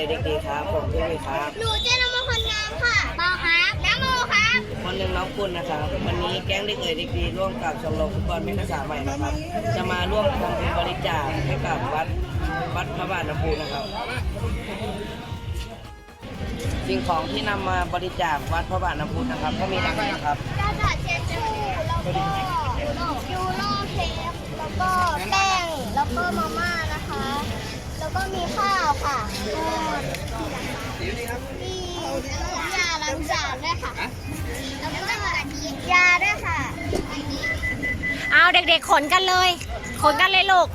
อ่ยเด็กดีครับ ผมชื่อวีครับ หนูเจนมคนงามค่ะปอครับน้ำโมครับคนหนึ่งน้องคุณนะครับ วันนี้แก๊งเด็กเอ่ยเด็กดีร่วมกับชมรมฟุตบอลแม่กษาใหม่นะครับ จะมาร่วมทำบุญบริจาคให้กับวัดวัดพระบาทน้ำพุนะครับ สิ่งของที่นำมาบริจาควัดพระบาทน้ำพุนะครับ ก็มีดังนี้นะครับ กระดาษเช็ดชู่แล้วก็ยูโรเทปแล้วก็แป้งแล้วก็มาม่านะคะ แล้วก็มีข้าวค่ะมียาล้างจานด้วยค่ะ แล้วก็ยาด้วยค่ะ เอาเด็กๆขนกันเลย ขนกันเลยลูก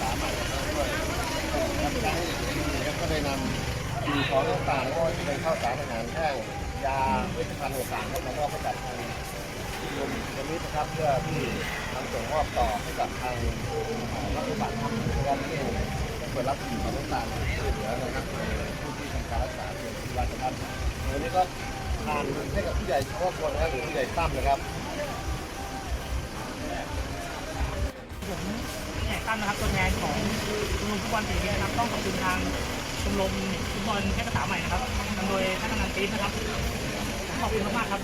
สามใหม่ด้วยนำไปก็ได้นำสิ่งของต่างๆไม่ว่าจะเป็นข้าวสารอาหารแห้งยาเวชภัณฑ์ต่างๆครับมามอบให้กับทางกรมชมิตนะครับเพื่อที่นำส่งมอบต่อให้กับทางรัฐบาลครับนะครับที่เปิดรับสิ่งของต่างๆช่วยเหลือนะครับผู้ที่ทำการรักษาเกี่ยวกับราชการวันนี้ก็ทานให้กับผู้ใหญ่เฉพาะคนนะครับหรือผู้ใหญ่ตั้มนะครับแข่ง ตั้มนะครับตัวแทนของชมรมฟุตบอลสีนี้นะครับ ต้องขอบคุณทางชมรมฟุตบอลแค่ภาษาใหม่นะครับนำโดยท่านกำนันตีนนะครับ ขอบคุณมากๆครับ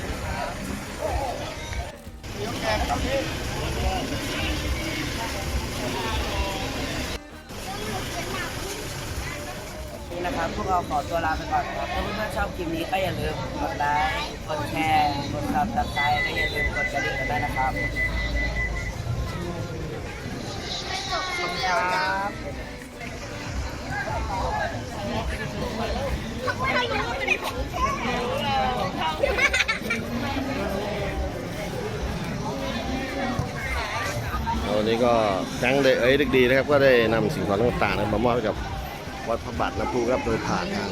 นี่นะครับ พวกเราขอตัวลาไปก่อนนะครับถ้าเพื่อนๆชอบคลิปนี้ก็อย่าลืมกดไลค์ กดแชร์ กดซับสไครต์และอย่าลืมกดกระดิ่งกันด้วยนะครับ ครับวันนี้ก็แก๊งเด็กเอ้ยด็กดีนะครับ ก็ได้นำสิ่งของต่างๆมามอบให้กับวัดพระบาทน้ำพุครับโดยผ่านทาง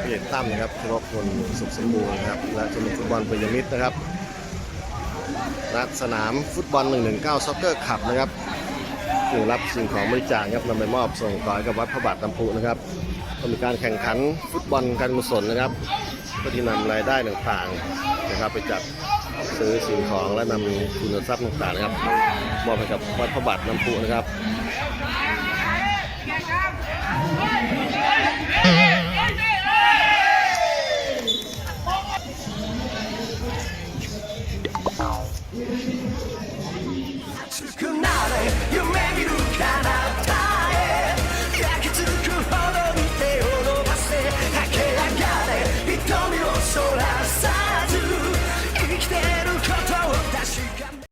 ผู้ใหญ่ตั้มนะครับชรบพลสุขสมบูรณ์นะครับและชมรมฟุตบอลปิยมิตรนะครับณสนามฟุตบอล 119ซ็อกเกอร์ขับนะครับ ซึ่งรับสิ่งของบริจาคครับนำไปมอบส่งต่อกับวัดพระบาทน้ำพุนะครับก็มีการแข่งขันฟุตบอลการกุศลนะครับก็ที่นำรายได้ต่างๆนะครับ ไปจัดซื้อสิ่งของและนำคุณทรัพย์ต่างๆนะครับมอบให้กับวัดพระบาทน้ำพุนะครับ夢